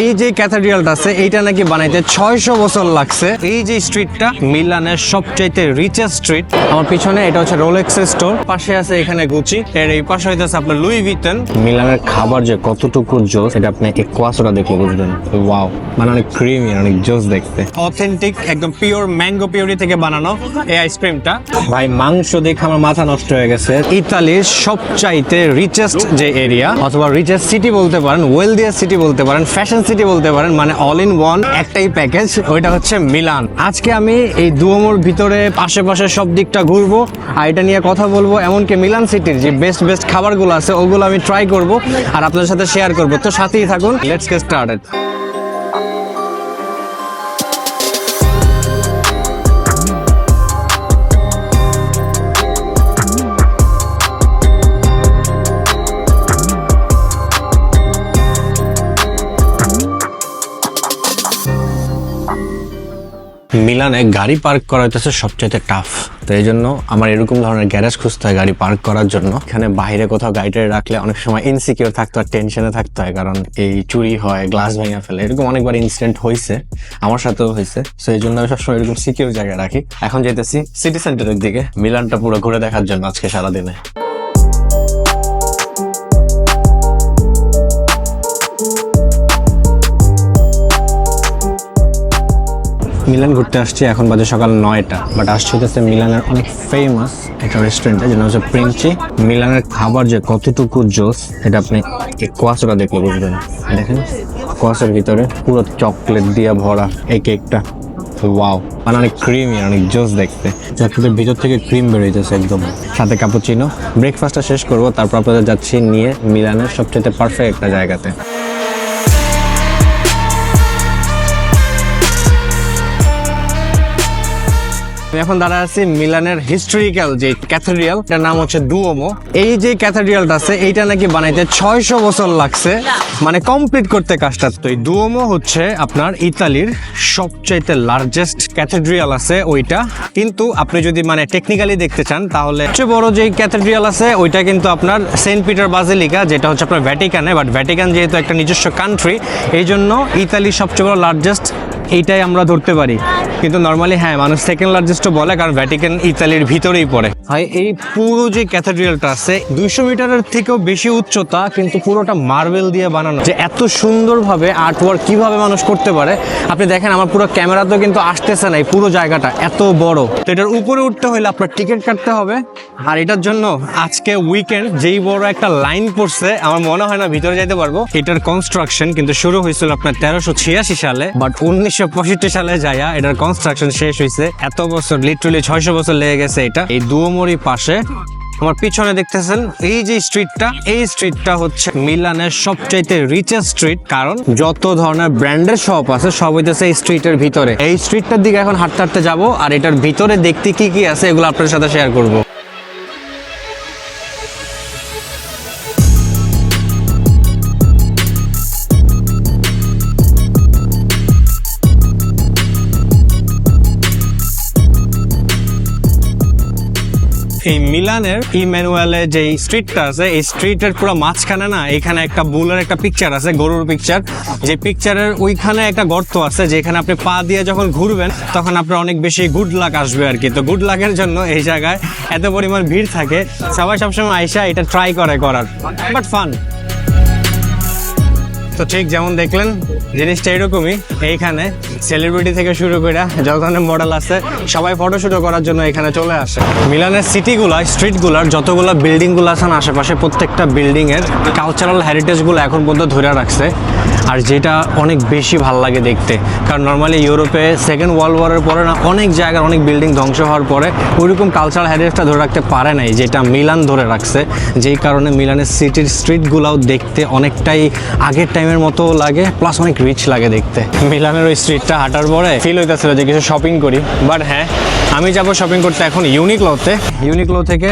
এই যে ক্যাথেড্রালটা আছে, এইটা নাকি বানাইতে ছয়শো বছর লাগছে। এই যে স্ট্রিটটা, মিলানের সবচাইতে রিচেস্ট স্ট্রিট আমার পিছনে এটা হচ্ছে রোলেক্স স্টোর পাশে আছে এখানে গুচি এর এই পাশে হইতেছে আপনার লুই ভিতন মিলানের খাবার যে কতটুকু জোস, এটা আপনি এক কোয়াশোটা দেখলে বুঝবেন। ওয়াও মানে অনেক ক্রিমি অনেক জোস দেখতে। অথেন্টিক একদম পিওর ম্যাঙ্গো পিওরি থেকে বানানো এই আইসক্রিমটা ভাই, মাংস দেখে আমার মাথা নষ্ট হয়ে গেছে। ইতালির সবচাইতে রিচেস্ট যে এরিয়া অথবা রিচেস্ট সিটি বলতে পারেন ওয়েলদিয়ার সিটি বলতে পারেন ফ্যাশন সিটি বলতে পারেন মানে অল ইন ওয়ান একটাই প্যাকেজ ওইটা হচ্ছে মিলান আজকে আমি এই দুয়োমোর ভিতরে, আশেপাশে সব দিকটা ঘুরবো, আর এটা নিয়ে কথা বলব, এমনকি মিলান সিটির যে বেস্ট বেস্ট খাবারগুলো আছে, ওগুলো আমি ট্রাই করব, আর আপনাদের সাথে শেয়ার করব। তো সাথেই থাকুন লেটস গেট স্টার্টেড মিলানে গাড়ি পার্ক করা হইতেছে সবচেয়ে টাফ তো এই জন্য আমার এরকম ধরনের গ্যারেজ খুঁজতে হয়, গাড়ি পার্ক করার জন্য। এখানে বাইরে কোথাও গাড়িটা রাখলে অনেক সময় ইনসিকিউর থাকতে হয় টেনশনে থাকতে হয়, কারণ এই চুরি হয় গ্লাস ভেঙে ফেলে, এরকম অনেকবার ইনসিডেন্ট হয়েছে আমার সাথেও হয়েছে তো এই জন্য আমি সবসময় এরকম সিকিউর জায়গায় রাখি। এখন যেতেছি সিটি সেন্টারের দিকে, মিলানটা পুরো ঘুরে দেখার জন্য আজকে সারাদিনে। মিলান ঘুরতে আসছি, এখন বাজে সকাল নয়টা। বাট আসছে হচ্ছে মিলানের অনেক ফেমাস একটা রেস্টুরেন্টে যেটা হচ্ছে প্রিন্সি মিলানের খাবার যে কতটুকু জোস এটা আপনি এই কোয়াশোটা দেখলে বুঝবেন। দেখেন, কোয়াশের ভিতরে পুরো চকলেট দিয়ে ভরা এই কেকটা ওয়াও মানে অনেক ক্রিমি অনেক জোস দেখতে। চকলেটের ভিতর থেকে ক্রিম বেরোইতেছে একদম। সাথে কাপুচিনো ব্রেকফাস্টটা শেষ করব, তারপর আপনাদের যাচ্ছি নিয়ে মিলানের সবচেয়ে পারফেক্ট একটা জায়গাতে। আমি এখন দাঁড়া আছি মিলানের হিস্টোরিক্যাল যে ক্যাথেড্রিয়াল এটার নাম হচ্ছে ডুওমো এই যে ক্যাথেড্রিয়ালটা আছে, এইটা নাকি বানাইতে ছয়শো বছর লাগছে। মানে কমপ্লিট করতে কাজটা। তো এই ডুওমো হচ্ছে আপনার ইতালির সবচাইতে লার্জেস্ট ক্যাথেড্রিয়াল আছে ওইটা। কিন্তু আপনি যদি মানে টেকনিক্যালি দেখতে চান, তাহলে সবচেয়ে বড় যে ক্যাথেড্রিয়াল আছে, ওইটা কিন্তু আপনার সেন্ট পিটার বাজিলিকা যেটা হচ্ছে আপনার ভ্যাটিকানে বাট ভ্যাটিকান যেহেতু একটা নিজস্ব কান্ট্রি এই জন্য ইতালির সবচেয়ে বড় লার্জেস্ট এইটাই আমরা ধরতে পারি। কিন্তু নর্মালি হ্যাঁ মানুষ সেকেন্ড লার্জেস্টও বলে, কারণ ভ্যাটিকান ইতালির ভিতরেই পড়ে। হয় এই পুরো যে ক্যাথেড্রিয়ালটা আছে, দুইশো মিটারের থেকেও বেশি উচ্চতা, কিন্তু পুরোটা মার্বেল দিয়ে বানানো। যে এত সুন্দরভাবে আর্ট ওয়ার্ক কীভাবে মানুষ করতে পারে, আপনি দেখেন, আমার পুরো ক্যামেরা তো কিন্তু আসতেছে না এই পুরো জায়গাটা, এত বড়। তো এটার উপরে উঠতে হলে আপনার টিকিট কাটতে হবে। আর এটার জন্য আজকে উইকেন্ড যেই বড় একটা লাইন পড়ছে, আমার মনে হয় না ভিতরে যাইতে পারব। এটার কনস্ট্রাকশন কিন্তু শুরু হয়েছিল আপনার তেরোশো ছিয়াশি সালে বাট উনিশশো পঁয়ষট্টি সালে যাইয়া এটার কনস্ট্রাকশন শেষ হয়েছে। এত বছর লিটারালি ছয়শো বছর লেগে গেছে এটা। এই দুয়োমরি পাশে, আমার পিছনে দেখতেছেন, এই যে স্ট্রিটটা এই স্ট্রিটটা হচ্ছে মিলানের সবচাইতে রিচেস্ট স্ট্রিট কারণ যত ধরনের ব্র্যান্ডের শপ আছে, সব হইতেছে এই স্ট্রিটের ভিতরে। এই স্ট্রিটটার দিকে এখন হাঁটতে হাঁটতে যাব, আর এটার ভিতরে দেখতে কি কি আছে, এগুলো আপনার সাথে শেয়ার করব। এই মিলানের ইম্যানুয়ালে যে স্ট্রিটটা আছে, এই স্ট্রিটের পুরো মাঝখানে না, এখানে একটা বুলের একটা পিকচার আছে, গরুর পিকচার যে পিকচারের ওইখানে একটা গর্ত আছে, যেখানে আপনি পা দিয়ে যখন ঘুরবেন, তখন আপনার অনেক বেশি গুড লাক আসবে আর কি। তো গুড লাকের জন্য এই জায়গায় এত পরিমাণ ভিড় থাকে। সবাই সবসময় আইসা এটা ট্রাই করে করার। বাট ফান তো ঠিক যেমন দেখলেন জিনিসটা এরকমই, এইখানে সেলিব্রিটি থেকে শুরু করে যত ধরনের মডেল আছে, সবাই ফটোশুটও করার জন্য এখানে চলে আসে। মিলানের সিটিগুলা স্ট্রিটগুলার যতগুলো বিল্ডিংগুলো আছে আশেপাশে প্রত্যেকটা বিল্ডিংয়ের কালচারাল হেরিটেজগুলো এখন পর্যন্ত ধরে রাখছে। আর যেটা অনেক বেশি ভালো লাগে দেখতে। কারণ নর্মালি ইউরোপে সেকেন্ড ওয়ার্ল্ড ওয়ারের পরে না অনেক জায়গার অনেক বিল্ডিং ধ্বংস হওয়ার পরে ওইরকম কালচারাল হেরিটেজটা ধরে রাখতে পারে নাই, যেটা মিলান ধরে রাখছে। যেই কারণে মিলানের সিটির স্ট্রিটগুলোও দেখতে অনেকটাই আগের টাইমের মতো লাগে প্লাস অনেক রিচ লাগে দেখতে। মিলানের ওই স্ট্রিটটা হাঁটার পরে ফিল হইতেছিল যে কিছু শপিং করি। বাট হ্যাঁ আমি যাব শপিং করতে এখন ইউনিকলোতে ইউনিকলো থেকে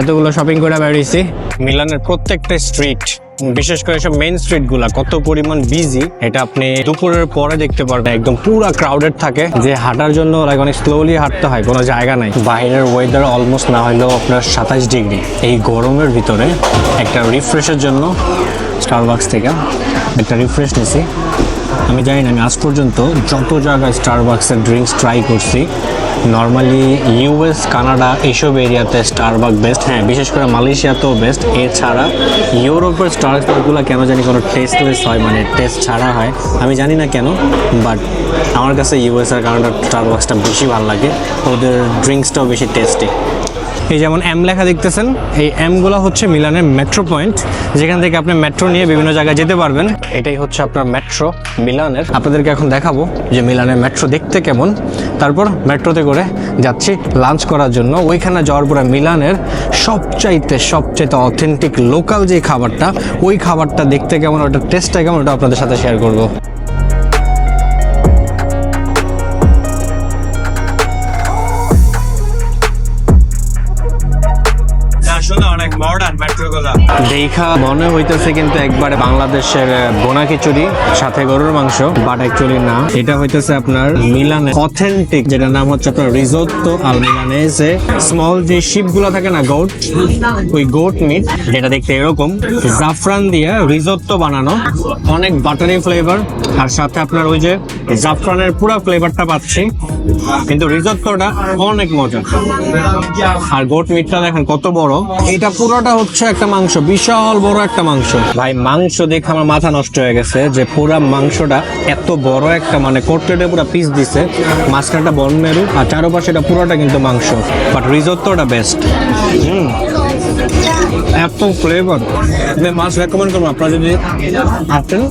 এতগুলো শপিং করে বেরিয়েছি মিলানের প্রত্যেকটা স্ট্রিট বিশেষ করে সব মেইন স্ট্রিটগুলা কত পরিমাণ বিজি এটা আপনি দুপুরের পরে দেখতে পারবেন। একদম পুরো ক্রাউডেড থাকে। যে হাঁটার জন্য, like, অনেক স্লোলি হাঁটতে হয়, কোনো জায়গা নাই। বাইরের ওয়েদার অলমোস্ট না হলেও আপনার সাতাশ ডিগ্রি এই গরমের ভিতরে একটা রিফ্রেশের জন্য স্টারবাক্স থেকে একটা রিফ্রেশ নিছি। আমি জানি না, আমি আজ পর্যন্ত যত জায়গায় স্টারবাক্সের ড্রিঙ্কস ট্রাই করছি নর্মালি ইউএস কানাডা এইসব এরিয়াতে স্টারবাক বেস্ট হ্যাঁ বিশেষ করে মালয়েশিয়াতেও বেস্ট এছাড়া ইউরোপের স্টারবাকগুলো কেন জানি কোনো টেস্টলেস হয় মানে টেস্ট ছাড়া হয়, আমি জানি না কেন। বাট আমার কাছে ইউএস আর কানাডার স্টারবাক্সটা বেশি ভালো লাগে। ওদের ড্রিঙ্কসটাও বেশি টেস্টি এই যেমন এম লেখা দেখতেছেন, এই এমগুলো হচ্ছে মিলানের মেট্রো পয়েন্ট যেখান থেকে আপনি মেট্রো নিয়ে বিভিন্ন জায়গায় যেতে পারবেন। এটাই হচ্ছে আপনার মেট্রো মিলানের। আপনাদেরকে এখন দেখাবো যে মিলানের মেট্রো দেখতে কেমন। তারপর মেট্রোতে করে যাচ্ছি লাঞ্চ করার জন্য। ওইখানে যাওয়ার পরে মিলানের সবচাইতে সবচাইতে অথেন্টিক লোকাল যে খাবারটা, ওই খাবারটা দেখতে কেমন, ওটার টেস্টটা কেমন, ওটা আপনাদের সাথে শেয়ার করব। দেখা মনে হইতেছে কিন্তু একবারে বাংলাদেশের বোনা খিচুড়ি, সাথে গরুর মাংস, বাট অ্যাকচুয়ালি না। এটা হইতেছে আপনার মিলানে অথেন্টিক যেটার নাম হচ্ছে আপনার রিজোত্তো আল মিলানেসে স্মল যে শিপগুলো থাকে না গোট ওই গোট মিট যেটা দেখতে এরকম। জাফরান দিয়ে রিজোত্তো বানানো, অনেক বাটারি ফ্লেভার আর সাথে আপনার ওই যে জাফরানের পুরো ফ্লেভারটা পাচ্ছি। কিন্তু রিজোত্তোটা অনেক মজা। আর গোট মিটটা দেখেন কত বড়। এটা পুরোটা হচ্ছে একটা মাংস বিশাল বড় একটা মাংস। ভাই, মাংস দেখে আমার মাথা নষ্ট হয়ে গেছে যে পুরা মাংসটা এত বড় একটা মানে কোটলেটে পুরো পিস দিছে। মাঝখানটা বন মেরু আর চারপাশে এটা পুরোটা কিন্তু মাংস। বাট রিজোর্টটা বেস্ট হুম। এত ফ্লেভার আমি মাছ রেকমেন্ড করব আপনারা যদি আসেন।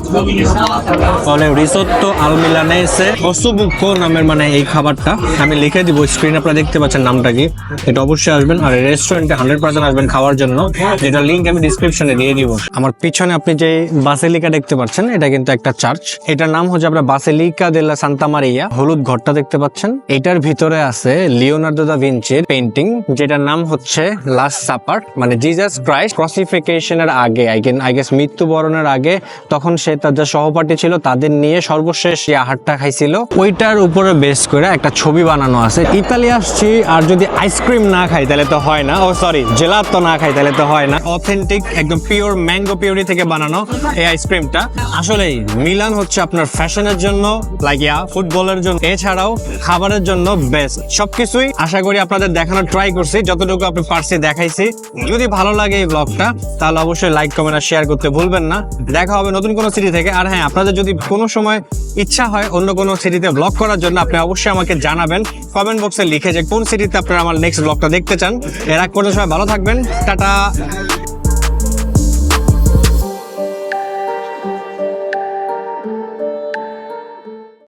তাহলে রিসোত্তো আলমিলানেসে অসুবুক্ষ নামের মানে এই খাবারটা। আমি লিখে দিব স্ক্রিন আপনারা দেখতে পাচ্ছেন নামটা কি। এটা অবশ্যই আসবেন, আর রেস্টুরেন্টে হান্ড্রেড পার্সেন্ট আসবেন খাওয়ার জন্য। যেটা লিঙ্ক আমি ডিসক্রিপশনে দিয়ে দিব। আমার পিছনে আপনি যে বাসেলিকা দেখতে পাচ্ছেন, এটা কিন্তু একটা চার্চ এটার নাম হচ্ছে আপনার বাসেলিকা দে লা সান্তা মারিয়া হলুদ ঘরটা দেখতে পাচ্ছেন। এটার ভিতরে আছে লিওনার্দো দা ভিঞ্চির পেন্টিং যেটার নাম হচ্ছে লাস্ট সাপার মানে জিজাস ক্রাইস্ট ক্রসিফিকেশনের আগে আই গেন আই গেস মৃত্যুবরণের আগে, তখন সে তার যে সহপাঠী ছিল, তাদের নিয়ে সর্বশেষ যে আহারটা খাইছিল, ওইটার উপরে বেস করে একটা ছবি বানানো আছে। ইতালি আসছি, আর যদি আইসক্রিম না খাই, তাহলে তো হয় না। ও সরি জেলাতো না খাই, তাহলে তো হয় না। অথেন্টিক একদম পিওর ম্যাঙ্গো পিওরি থেকে বানানো এই আইসক্রিমটা আসলেই মিলান হচ্ছে আপনার ফ্যাশনের জন্য লাইক ইয়া ফুটবলের জন্য। এছাড়াও খাবারের জন্য বেস্ট সবকিছুই আশা করি আপনাদের দেখানোর ট্রাই করছি। যতটুকু আপনি পারছি দেখাইছি। যদি ভালো লাগে এই ব্লগটা তাহলে অবশ্যই লাইক কমেন্ট আর শেয়ার করতে ভুলবেন না। দেখা হবে নতুন কোনো সিটি থেকে। আর হ্যাঁ আপনাদের যদি কোনো সময় ইচ্ছা হয় অন্য কোনো সিটিতে ব্লগ করার জন্য, আপনি অবশ্যই আমাকে জানাবেন। কমেন্ট বক্সে লিখে যে কোন সিটিতে আপনারা আমার নেক্সট ব্লগটা দেখতে চান। এর আগ পর্যন্ত সবাই ভালো থাকবেন। টাটা।